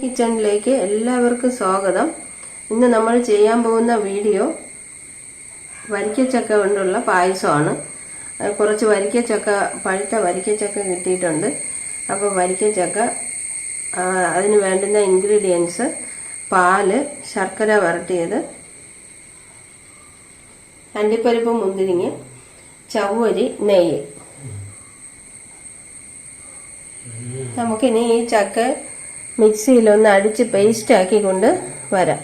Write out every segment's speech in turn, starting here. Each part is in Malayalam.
കിച്ചണിലേക്ക് എല്ലാവർക്കും സ്വാഗതം. ഇന്ന് നമ്മൾ ചെയ്യാൻ പോകുന്ന വീഡിയോ വരിക്കച്ചക്ക കൊണ്ടുള്ള പായസമാണ്. കുറച്ച് വരിക്കച്ചക്ക പഴുത്ത വരിക്കച്ചക്ക കിട്ടിയിട്ടുണ്ട്. അപ്പോൾ വരിക്കച്ചക്ക അതിന് വേണ്ടുന്ന ഇൻഗ്രീഡിയൻസ് പാൽ ശർക്കര വരട്ടിയത് അണ്ടിപ്പരിപ്പ് മുന്തിരിങ്ങ ചവ്വരി നെയ്യ്. നമുക്കിനി ഈ ചക്ക മിക്സിയിലൊന്ന് അടിച്ച് പേസ്റ്റ് ആക്കിക്കൊണ്ട് വരാം.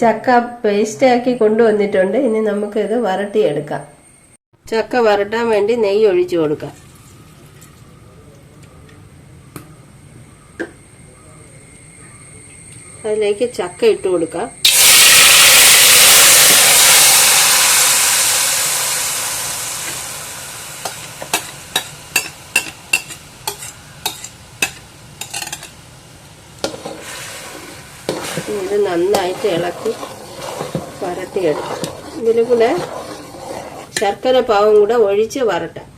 ചക്ക പേസ്റ്റ് ആക്കി കൊണ്ടുവന്നിട്ടുണ്ട്. ഇനി നമുക്കിത് വരട്ടിയെടുക്കാം. ചക്ക വരട്ടാൻ വേണ്ടി നെയ്യ് ഒഴിച്ചു കൊടുക്കാം. അതിലേക്ക് ചക്ക ഇട്ട് കൊടുക്കാം. ഇത് നന്നായിട്ട് ഇളക്കി വരട്ടിയെടുക്കാം ഇതിൽ കൂടെ ശർക്കര പാവും കൂടെ ഒഴിച്ച് വരട്ടാം.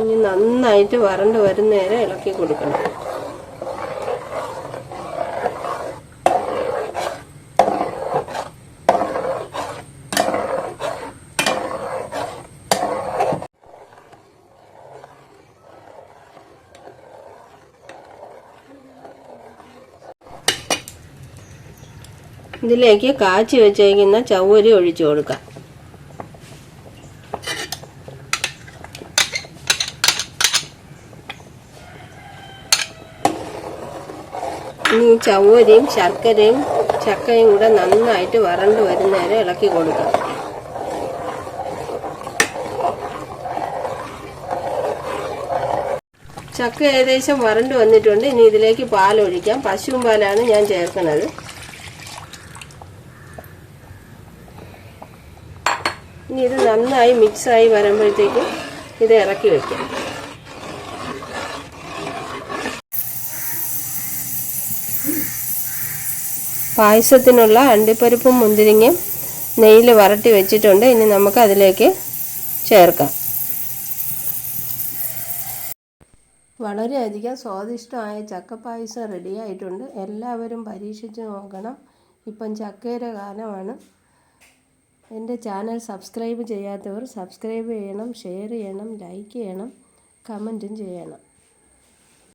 ഇനി നന്നായിട്ട് വരണ്ട് വരുന്നേരം ഇളക്കി കൊടുക്കണം. ഇതിലേക്ക് കാച്ചി വെച്ചേക്കുന്ന ചവ്വരി ഒഴിച്ചു കൊടുക്കാം. ഇനി ചവ്വരിയും ശർക്കരയും ചക്കയും കൂടെ നന്നായിട്ട് വരണ്ട് വരുന്നേരം ഇളക്കി കൊടുക്കാം. ചക്ക ഏകദേശം വരണ്ട് വന്നിട്ടുണ്ട്. ഇനി ഇതിലേക്ക് പാലൊഴിക്കാം. പശുവും പാലാണ് ഞാൻ ചേർക്കുന്നത്. ഇനി ഇത് നന്നായി മിക്സായി വരുമ്പോഴത്തേക്കും ഇത് ഇറക്കി വയ്ക്കാം പായസത്തിനുള്ള അണ്ടിപ്പരിപ്പും മുന്തിരിങ്ങയും നെയ്യിൽ വരട്ടി വെച്ചിട്ടുണ്ട്. ഇനി നമുക്ക് അതിലേക്ക് ചേർക്കാം. വളരെയധികം സ്വാദിഷ്ടമായ ചക്കപ്പായസം റെഡിയായിട്ടുണ്ട് എല്ലാവരും പരീക്ഷിച്ച് നോക്കണം. ഇപ്പം ചക്കയുടെ കാലമാണ്. എന്റെ ചാനൽ സബ്സ്ക്രൈബ് ചെയ്യാത്തവർ സബ്സ്ക്രൈബ് ചെയ്യണം ഷെയർ ചെയ്യണം ലൈക്ക് ചെയ്യണം കമന്റും ചെയ്യണം.